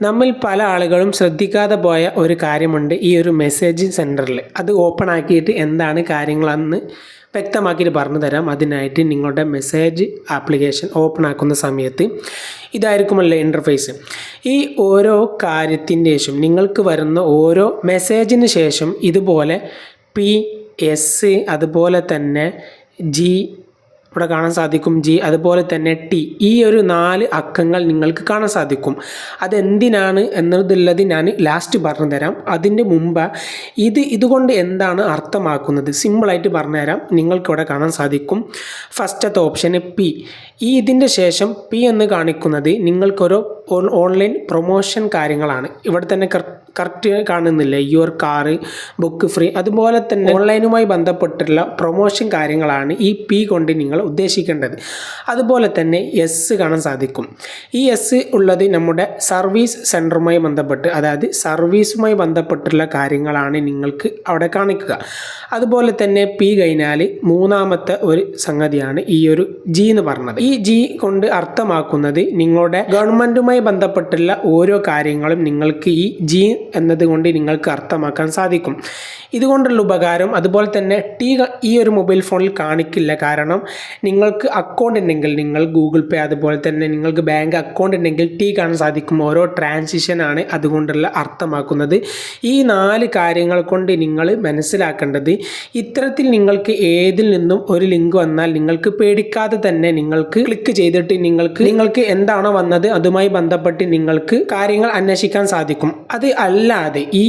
നമ്മിൽ പല ആളുകളും ശ്രദ്ധിക്കാതെ പോയ ഒരു കാര്യമുണ്ട് ഈ ഒരു മെസ്സേജ് സെന്ററിൽ അത് ഓപ്പൺ ആക്കിയിട്ട് എന്താണ് കാര്യങ്ങളെന്ന് വ്യക്തമാക്കിയിട്ട് പറഞ്ഞു തരാം. അതിനായിട്ട് നിങ്ങളുടെ മെസ്സേജ് ആപ്ലിക്കേഷൻ ഓപ്പൺ ആക്കുന്ന സമയത്ത് ഇതായിരിക്കുമല്ലോ ഇന്റർഫേസ് ഈ ഓരോ കാര്യത്തിന്റെ ശേഷം നിങ്ങൾക്ക് വരുന്ന ഓരോ മെസ്സേജിന് ശേഷം ഇതുപോലെ പി എസ് അതുപോലെ തന്നെ ജി ഇവിടെ കാണാൻ സാധിക്കും ജി. അതുപോലെ തന്നെ ടി. ഈ ഒരു നാല് അക്കങ്ങൾ നിങ്ങൾക്ക് കാണാൻ സാധിക്കും. അതെന്തിനാണ് എന്നതുള്ളത് ഞാൻ ലാസ്റ്റ് പറഞ്ഞു തരാം. അതിന്റെ മുമ്പ് ഇത് ഇതുകൊണ്ട് എന്താണ് അർത്ഥമാക്കുന്നത്? സിമ്പിളായിട്ട് പറഞ്ഞുതരാം നിങ്ങൾക്കിവിടെ കാണാൻ സാധിക്കും. ഫസ്റ്റത്തെ ഓപ്ഷന് പി ഈ ഇതിന്റെ ശേഷം പി എന്ന് കാണിക്കുന്നത് നിങ്ങൾക്കൊരു ഓൺലൈൻ പ്രൊമോഷൻ കാര്യങ്ങളാണ്. ഇവിടെ തന്നെ കറക്റ്റ് കാണുന്നില്ലേ? യുവർ കാറ് ബുക്ക് ഫ്രീ അതുപോലെ തന്നെ ഓൺലൈനുമായി ബന്ധപ്പെട്ടിട്ടുള്ള പ്രൊമോഷൻ കാര്യങ്ങളാണ് ഈ പി കൊണ്ട് നിങ്ങൾ ഉദ്ദേശിക്കേണ്ടത്. അതുപോലെ തന്നെ എസ് കാണാൻ സാധിക്കും. ഈ എസ് ഉള്ളത് നമ്മുടെ സർവീസ് സെന്ററുമായി ബന്ധപ്പെട്ട് അതായത് സർവീസുമായി ബന്ധപ്പെട്ടുള്ള കാര്യങ്ങളാണ് നിങ്ങൾക്ക് അവിടെ കാണിക്കുക. അതുപോലെ തന്നെ പി കഴിഞ്ഞാൽ മൂന്നാമത്തെ ഒരു സംഗതിയാണ് ഈ ഒരു ജി എന്ന് പറഞ്ഞത്. ഈ ജി കൊണ്ട് അർത്ഥമാക്കുന്നത് നിങ്ങളുടെ ഗവൺമെന്റുമായി ബന്ധപ്പെട്ടുള്ള ഓരോ കാര്യങ്ങളും നിങ്ങൾക്ക് ഈ ജി എന്നതുകൊണ്ട് നിങ്ങൾക്ക് അർത്ഥമാക്കാൻ സാധിക്കും. ഇതുകൊണ്ടുള്ള ഉപകാരം അതുപോലെ തന്നെ ടി ഈ ഒരു മൊബൈൽ ഫോണിൽ കാണിക്കില്ല. കാരണം നിങ്ങൾക്ക് അക്കൗണ്ട് ഉണ്ടെങ്കിൽ നിങ്ങൾ ഗൂഗിൾ പേ അതുപോലെ തന്നെ നിങ്ങൾക്ക് ബാങ്ക് അക്കൗണ്ട് ഉണ്ടെങ്കിൽ ടി കാണാൻ സാധിക്കും. ഓരോ ട്രാൻസിഷനാണ് അതുകൊണ്ടുള്ള അർത്ഥമാക്കുന്നത്. ഈ നാല് കാര്യങ്ങൾ കൊണ്ട് നിങ്ങൾ മനസ്സിലാക്കേണ്ടത് ഇത്തരത്തിൽ നിങ്ങൾക്ക് ഏതിൽ നിന്നും ഒരു ലിങ്ക് വന്നാൽ നിങ്ങൾക്ക് പേടിക്കാതെ തന്നെ നിങ്ങൾക്ക് ക്ലിക്ക് ചെയ്തിട്ട് നിങ്ങൾക്ക് നിങ്ങൾക്ക് എന്താണോ വന്നത് അതുമായി ബന്ധപ്പെട്ട് നിങ്ങൾക്ക് കാര്യങ്ങൾ അന്വേഷിക്കാൻ സാധിക്കും. അത് അല്ലാതെ ഈ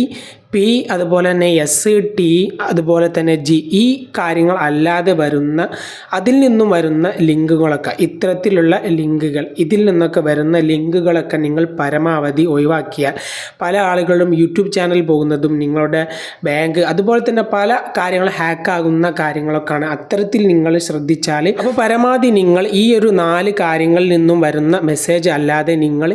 പി അതുപോലെ തന്നെ എസ് ടി അതുപോലെ തന്നെ ജി ഈ കാര്യങ്ങൾ അല്ലാതെ വരുന്ന അതിൽ നിന്നും വരുന്ന ലിങ്കുകളൊക്കെ ഇത്തരത്തിലുള്ള ലിങ്കുകൾ ഇതിൽ നിന്നൊക്കെ വരുന്ന ലിങ്കുകളൊക്കെ നിങ്ങൾ പരമാവധി ഒഴിവാക്കിയാൽ പല ആളുകളും യൂട്യൂബ് ചാനൽ പോകുന്നതും നിങ്ങളുടെ ബാങ്ക് അതുപോലെ തന്നെ പല കാര്യങ്ങൾ ഹാക്കാകുന്ന കാര്യങ്ങളൊക്കെയാണ് അത്തരത്തിൽ നിങ്ങൾ ശ്രദ്ധിച്ചാൽ അപ്പോൾ പരമാവധി നിങ്ങൾ ഈ ഒരു നാല് കാര്യങ്ങളിൽ നിന്നും വരുന്ന മെസ്സേജ് അല്ലാതെ നിങ്ങൾ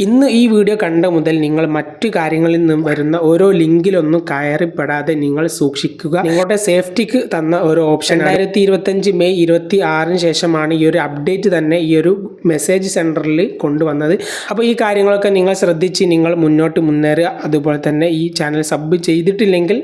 ഇന്ന് ഈ വീഡിയോ കണ്ട മുതൽ നിങ്ങൾ മറ്റു കാര്യങ്ങളിൽ നിന്നും വരുന്ന ഓരോ ലിങ്കിലൊന്നും കയറിപ്പെടാതെ നിങ്ങൾ സൂക്ഷിക്കുക. നിങ്ങളുടെ സേഫ്റ്റിക്ക് തന്ന ഒരു ഓപ്ഷൻ രണ്ടായിരത്തി ഇരുപത്തഞ്ച് മെയ് ഇരുപത്തി ആറിന് ശേഷമാണ് ഈ ഒരു അപ്ഡേറ്റ് തന്നെ ഈ ഒരു മെസ്സേജ് സെന്ററിൽ കൊണ്ടുവന്നത്. അപ്പോൾ ഈ കാര്യങ്ങളൊക്കെ നിങ്ങൾ ശ്രദ്ധിച്ച് നിങ്ങൾ മുന്നോട്ട് മുന്നേറുക. അതുപോലെ തന്നെ ഈ ചാനൽ സബ് ചെയ്തിട്ടില്ലെങ്കിൽ